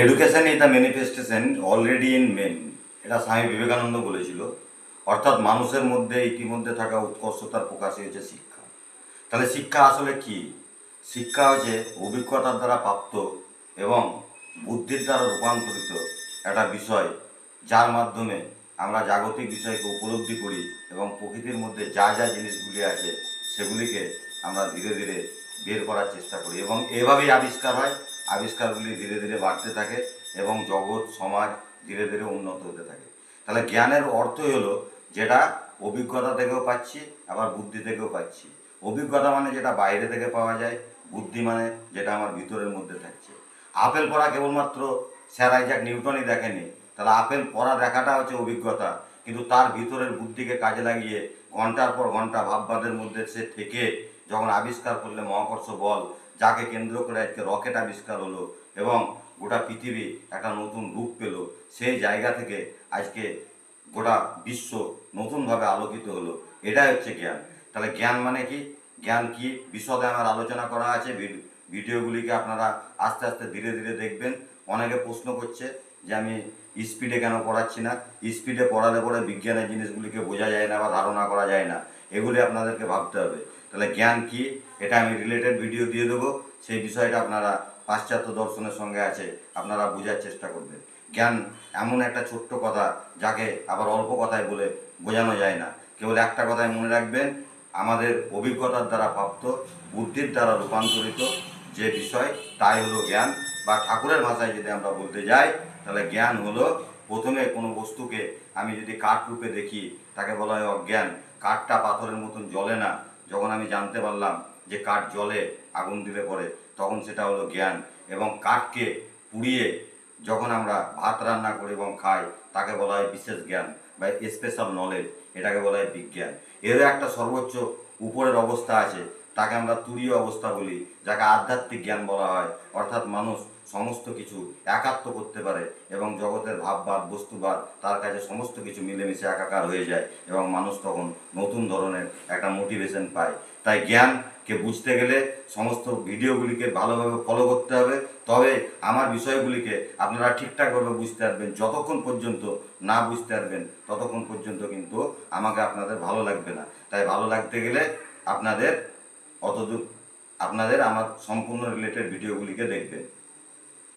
Education is the manifestation already in man এটা স্বামী বিবেকানন্দ বলেছিল। অর্থাৎ মানুষের মধ্যে ইতিমধ্যে থাকা উৎকর্ষতার প্রকাশই হচ্ছে শিক্ষা। তাহলে শিক্ষা আসলে কি? শিক্ষা হচ্ছে অভিজ্ঞতার দ্বারা প্রাপ্ত এবং বুদ্ধির দ্বারা রূপান্তরিত একটা বিষয়, যার মাধ্যমে আমরা জাগতিক বিষয়কে উপলব্ধি করি এবং প্রকৃতির মধ্যে যা যা জিনিসগুলি আছে সেগুলিকে আমরা ধীরে ধীরে বের করার চেষ্টা করি এবং এভাবেই আবিষ্কার হয়। আবিষ্কারগুলি ধীরে ধীরে বাড়তে থাকে এবং জগৎ, সমাজ ধীরে ধীরে উন্নত হতে থাকে। তাহলে জ্ঞানের অর্থই হলো যেটা অভিজ্ঞতা থেকেও পাচ্ছি, আবার বুদ্ধি থেকেও পাচ্ছি। অভিজ্ঞতা মানে যেটা বাইরে থেকে পাওয়া যায়, বুদ্ধি মানে যেটা আমার ভিতরের মধ্যে থাকছে। আপেল পড়া কেবলমাত্র স্যার আইজাক নিউটনই দেখেনি। তাহলে আপেল পড়া দেখাটা হচ্ছে অভিজ্ঞতা, কিন্তু তার ভিতরের বুদ্ধিকে কাজে লাগিয়ে ঘণ্টার পর ঘণ্টা ভাববাদের মধ্যে সে থেকে যখন আবিষ্কার করলে মহাকর্ষ বল, যাকে কেন্দ্র করে আজকে রকেট আবিষ্কার হলো এবং গোটা পৃথিবী একটা নতুন রূপ পেল, সেই জায়গা থেকে আজকে গোটা বিশ্ব নতুনভাবে আলোকিত হলো। এটাই হচ্ছে জ্ঞান। তাহলে জ্ঞান মানে কি? জ্ঞান কি? বিশদে আমার আলোচনা করা আছে। ভিডিওগুলিকে আপনারা আস্তে আস্তে ধীরে ধীরে দেখবেন। অনেকে প্রশ্ন করছে যে আমি স্পিডে কেন পড়াচ্ছি না? স্পিডে পড়ালে পরে বিজ্ঞানের জিনিসগুলিকে বোঝা যায় না বা ধারণা করা যায় না। এগুলি আপনাদেরকে ভাবতে হবে। তাহলে জ্ঞান কি? এটা আমি রিলেটেড ভিডিও দিয়ে দেবো। সেই বিষয়টা আপনারা পাশ্চাত্য দর্শনের সঙ্গে আছে, আপনারা বোঝার চেষ্টা করবেন। জ্ঞান এমন একটা ছোট্ট কথা যাকে আবার অল্প কথায় বলে বোঝানো যায় না। কেবল একটা কথায় মনে রাখবেন, আমাদের অভিজ্ঞতার দ্বারা প্রাপ্ত, বুদ্ধির দ্বারা রূপান্তরিত যে বিষয়, তাই হলো জ্ঞান। বা ঠাকুরের ভাষায় যদি আমরা বলতে যাই, তাহলে জ্ঞান হলো প্রথমে কোনো বস্তুকে আমি যদি কাঠ রূপে দেখি, তাকে বলা হয় অজ্ঞান। কাঠটা পাথরের মতন জ্বলে না। যখন আমি জানতে পারলাম যে কাঠ জ্বলে, আগুন দিলে পরে, তখন সেটা হলো জ্ঞান। এবং কাঠকে পুড়িয়ে যখন আমরা ভাত রান্না করি এবং খাই, তাকে বলা হয় বিশেষ জ্ঞান বা স্পেশাল নলেজ এটাকে বলা হয় বিজ্ঞান। এরও একটা সর্বোচ্চ উপরের অবস্থা আছে, তাকে আমরা তুরীয় অবস্থা বলি, যাকে আধ্যাত্মিক জ্ঞান বলা হয়। অর্থাৎ মানুষ সমস্ত কিছু একাত্ম করতে পারে এবং জগতের ভাববাদ, বস্তুবাদ, তার কাছে সমস্ত কিছু মিলেমিশে একাকার হয়ে যায় এবং মানুষ তখন নতুন ধরনের একটা মোটিভেশন পায়। তাই জ্ঞানকে বুঝতে গেলে সমস্ত ভিডিওগুলিকে ভালোভাবে ফলো করতে হবে। তবে আমার বিষয়গুলিকে আপনারা ঠিকঠাকভাবে বুঝতে পারবেন। যতক্ষণ পর্যন্ত না বুঝতে পারবেন, ততক্ষণ পর্যন্ত কিন্তু আমাকে আপনাদের ভালো লাগবে না। তাই ভালো লাগতে গেলে আপনাদের অতদূর, আপনাদের আমার সম্পূর্ণ রিলেটেড ভিডিওগুলিকে দেখবেন।